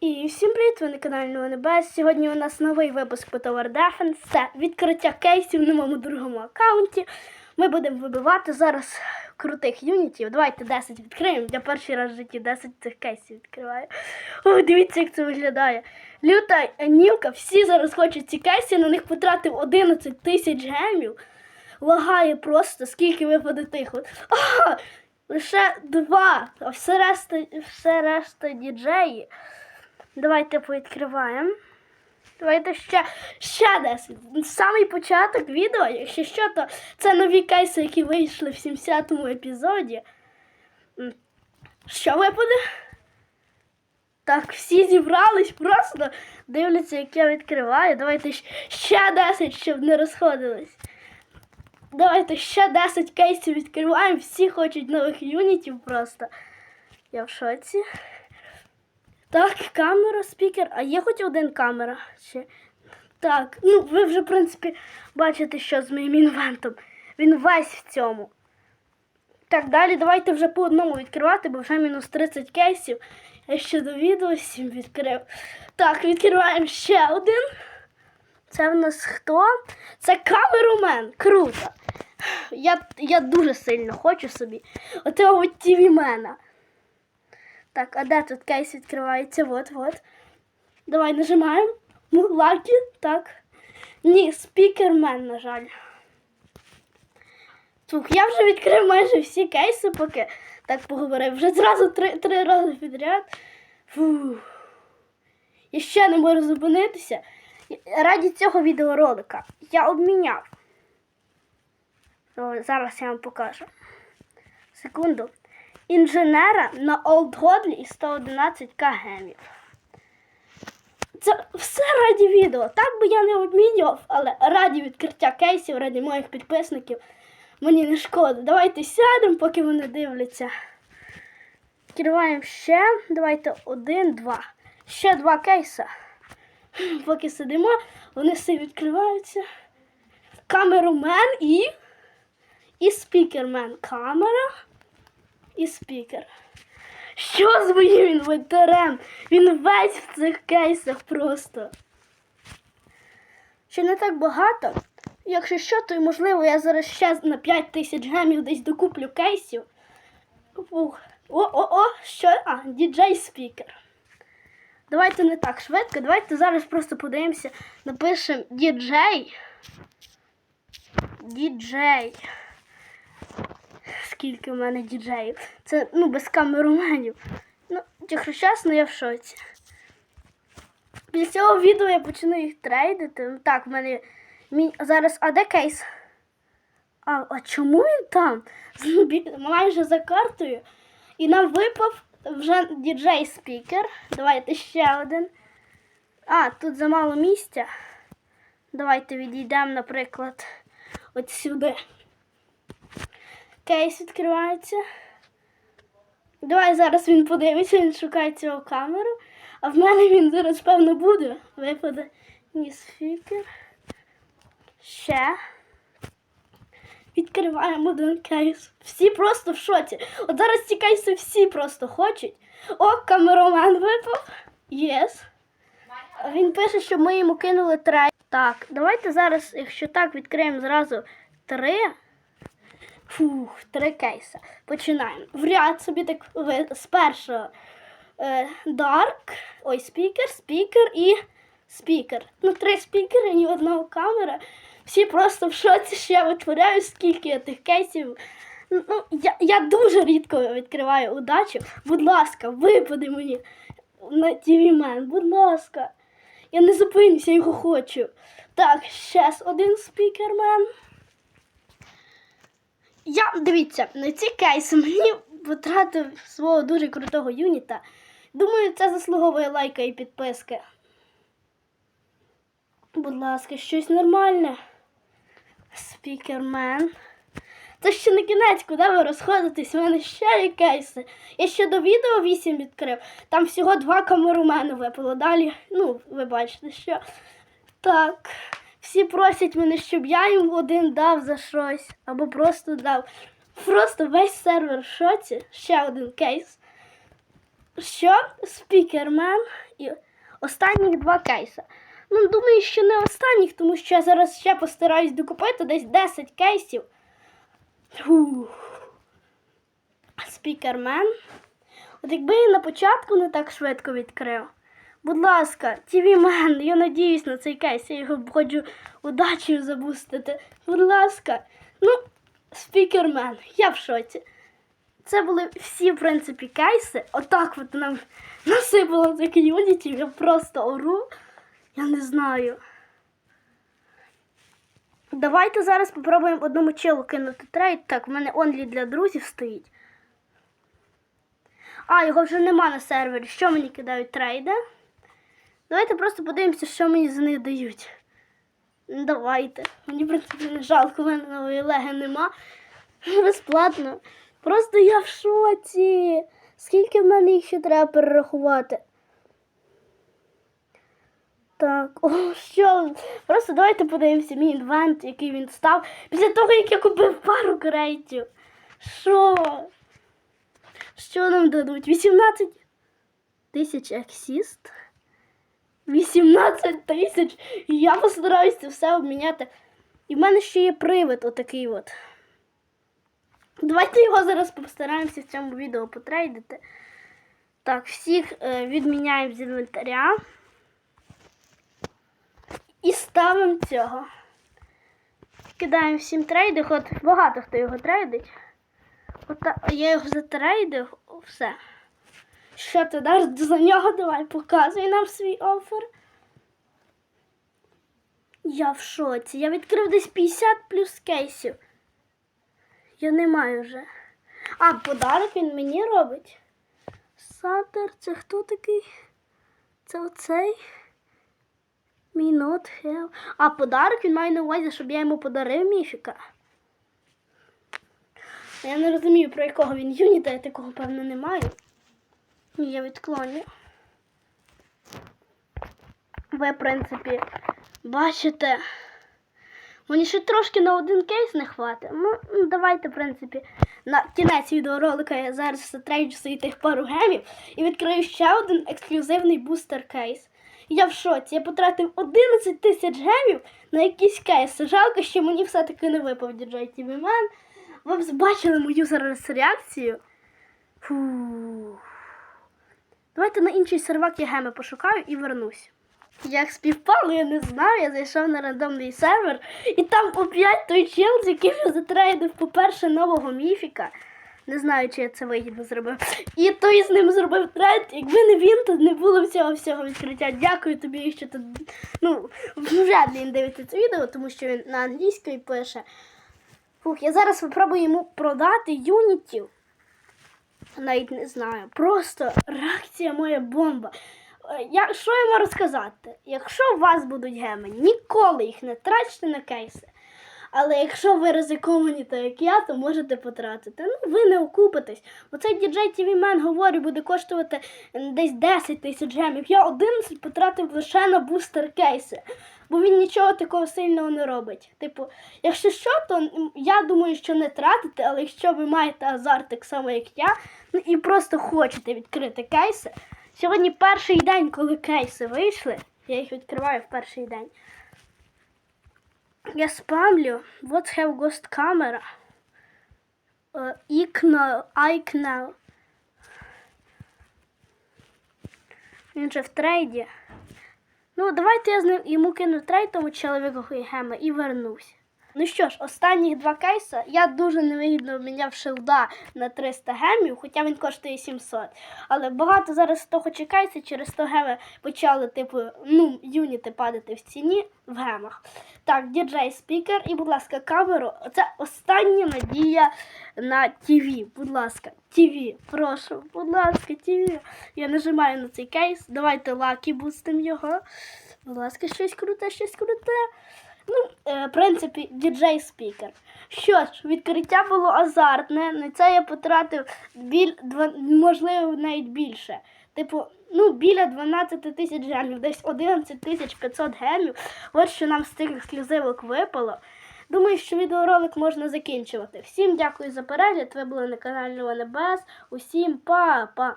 І всім привіт, ви на каналі Небес. Сьогодні у нас новий випуск по Tower Defense. Це відкриття кейсів на моєму другому аккаунті. Ми будемо вибивати зараз крутих юнітів. Давайте 10 відкриємо. Я перший раз в житті 10 цих кейсів відкриваю. О, дивіться, як це виглядає. Люта Нівка, всі зараз хочуть ці кейси, на них потратив 11 тисяч гемів. Лагає просто, скільки випаде тих. От. Лише два, а все решта, все решта діджеї. Давайте повідкриваємо. Давайте ще, ще 10. Самий початок відео, якщо що, то це нові кейси, які вийшли в 70-му епізоді. Що випаде? Так, всі зібрались, просто дивляться, як я відкриваю. Давайте ще 10, щоб не розходились. Давайте ще 10 кейсів відкриваємо. Всі хочуть нових юнітів просто. Я в шоці. Так, камера, спікер. А є хоч один камера? Ще. Так, ну ви вже, в принципі, бачите, що з моїм інвентом. Він весь в цьому. Так, далі давайте вже по одному відкривати, бо вже мінус 30 кейсів. Я ще до відео 7 відкрив. Так, відкриваємо ще один. Це в нас хто? Це камерумен. Круто. Я, я дуже сильно хочу собі. Отого от тівімена. Так, а де тут кейс відкривається? Вот, вот. Давай нажимаємо. Ну, лакі, так. Ні, спікермен, на жаль. Тух, я вже відкрив майже всі кейси, поки так поговорив. Вже зразу три, три рази підряд. Фух. І ще не можу зупинитися. Раді цього відеоролика я обміняв. Зараз я вам покажу. Секунду. Інженера на Godly і 111 к. Це все раді відео. Так би я не обмінював, але раді відкриття кейсів, раді моїх підписників. Мені не шкода. Давайте сядемо, поки вони дивляться. Відкриваємо ще. Давайте один, два. Ще два кейса. Поки сидимо, вони всі відкриваються. Камерумен і. І спікермен. Камера і спікер. Що з моїм інвентарем? Він весь в цих кейсах просто. Ще не так багато. Якщо що, то можливо я зараз ще на 5 тисяч гемів десь докуплю кейсів. О-о-о, що? А, діджей спікер. Давайте не так швидко, давайте зараз просто подивимося, напишемо діджей. Діджей. Скільки в мене діджеїв. Це ну без камеруменів. Ну, якщо чесно, я в шоці. Після цього відео я почну їх трейдити. Ну, Так, в мене мій зараз. А де кейс? А, а чому він там? Майже за картою. І нам випав вже діджей спікер. Давайте ще один. А, тут замало місця. Давайте відійдемо, наприклад, от сюди. Кейс відкривається. Давай зараз він подивиться, він шукає цього камеру. А в мене він зараз, певно, буде. Випаде ні. Ще. Відкриваємо один кейс. Всі просто в шоці. От зараз ці кейси всі просто хочуть. О, камеромен випав. Єс. Він пише, що ми йому кинули трей. Так, давайте зараз, якщо так, відкриємо зразу три. Фух, три кейси. Починаємо. В ряд собі так з першого е, Dark, ой, спікер, спікер і спікер. Ну, три спікери, ні одного камера. Всі просто в шоці, що я витворяю, скільки тих кейсів. Ну, я, я дуже рідко відкриваю удачу. Будь ласка, випади мені на TV Man, будь ласка. Я не зупинюся, його хочу. Так, ще один спікермен. Дивіться, на ці кейси мені потратив свого дуже крутого юніта. Думаю, це заслуговує лайка і підписки. Будь ласка, щось нормальне. Спікермен. Це ще не кінець, куди ви розходитесь? У мене ще є кейси. Я ще до відео 8 відкрив. Там всього два камерумени випало. Далі, ну, ви бачите, що. Так. Всі просять мене, щоб я їм один дав за щось. Або просто дав. Просто весь сервер в шоці. Ще один кейс. що спікермен і останніх два кейса. Ну, думаю, що не останніх, тому що я зараз ще постараюсь докупити десь 10 кейсів. Фух. Спікермен. От якби я на початку не так швидко відкрив. Будь ласка, TV мен, я надіюсь на цей кейс, я його хочу удачею забустити. Будь ласка, ну, спікермен, я в шоці. Це були всі, в принципі, кейси. Отак от нам насипало за ком'юніті, я просто ору. Я не знаю. Давайте зараз попробуємо одному челу кинути трейд. Так, в мене онлі для друзів стоїть. А, його вже нема на сервері. Що мені кидають трейди? Давайте просто подивимося, що мені за них дають. Ну, Давайте. Мені, в принципі, не жалко, в мене нової леги нема. Безплатно. Просто я в шоці. Скільки в мене їх ще треба перерахувати? Так, о, що? Просто давайте подивимося мій інвент, який він став після того, як я купив пару крейтів. Що? Що нам дадуть? 18 тисяч ексіст? 18 тисяч. І Я постараюся все обміняти. І в мене ще є привид отакий от. Давайте його зараз постараємося в цьому відео потрейдити. Так, всіх е, відміняємо з інвентаря. І ставимо цього. Кидаємо всім трейди, от багато хто його трейдить. От я його затрейдив, все. Що ти даш за нього? Давай показуй нам свій офер. Я в шоці. Я відкрив десь 50 плюс кейсів. Я не маю вже. А, подарок він мені робить. Сатер, це хто такий? Це оцей? Мій not have. А подарок він має на увазі, щоб я йому подарив міфіка. Я не розумію, про якого він юніта, я такого, певно, не маю. Я відклоню. Ви, в принципі, бачите. Мені ще трошки на один кейс не хватить. Ну, ну, давайте, в принципі, на кінець відеоролика я зараз затрейджу собі тих пару гемів і відкрию ще один ексклюзивний бустер кейс. Я в шоці. Я потратив 11 тисяч гемів на якісь кейси. Жалко, що мені все-таки не випав TV Man. Ви б бачили мою зараз реакцію. Фу. Давайте на інший сервак я геми пошукаю і вернусь. Як співпало, я не знаю, я зайшов на рандомний сервер, і там опять той чел, з яким я затрейдив, по-перше, нового міфіка. Не знаю, чи я це вигідно зробив. І той з ним зробив трейд. Якби не він, то не було всього всього відкриття. Дякую тобі, що ти. Ну, вряд ли він дивиться це відео, тому що він на англійській пише. Фух, я зараз спробую йому продати юнітів. Навіть не знаю. Просто реакція моя бомба. Е, Я, що я можу сказати? Якщо у вас будуть геми, ніколи їх не трачте на кейси. Але якщо ви ризиковані, так як я, то можете потратити. Ну, ви не окупитесь. Бо цей DJ TV Man, говорю, буде коштувати десь 10 тисяч гемів. Я 11 потратив лише на бустер кейси. Бо він нічого такого сильного не робить. Типу, якщо що, то я думаю, що не тратите, але якщо ви маєте азарт так само, як я, ну і просто хочете відкрити кейси. Сьогодні перший день, коли кейси вийшли, я їх відкриваю в перший день. Я спамлю. What have ghost camera? Uh, Ікно, Айкнел. Він же в трейді. Ну, давайте я з ним йому кину трейд тому чоловіку геми і вернусь. Ну що ж, останніх два кейси я дуже невигідно обміняв шилда на 300 гемів, хоча він коштує 700. Але багато зараз того чекається, через 100 геми почали, типу, ну, юніти падати в ціні в гемах. Так, діджей спікер і, будь ласка, камеру. Це остання надія на ТВ. Будь ласка, ТВ, прошу, будь ласка, ТВ. Я нажимаю на цей кейс. Давайте лаки бустимо його. Будь ласка, щось круте, щось круте. Ну, е, в принципі, діджей спікер. Що ж, відкриття було азартне. На це я потратив біль, можливо, навіть більше. Типу, ну, біля 12 тисяч гемів, десь 11 тисяч 500 гемів. От що нам з цих ексклюзивок випало. Думаю, що відеоролик можна закінчувати. Всім дякую за перегляд. Ви були на каналі Небес. Усім па-па!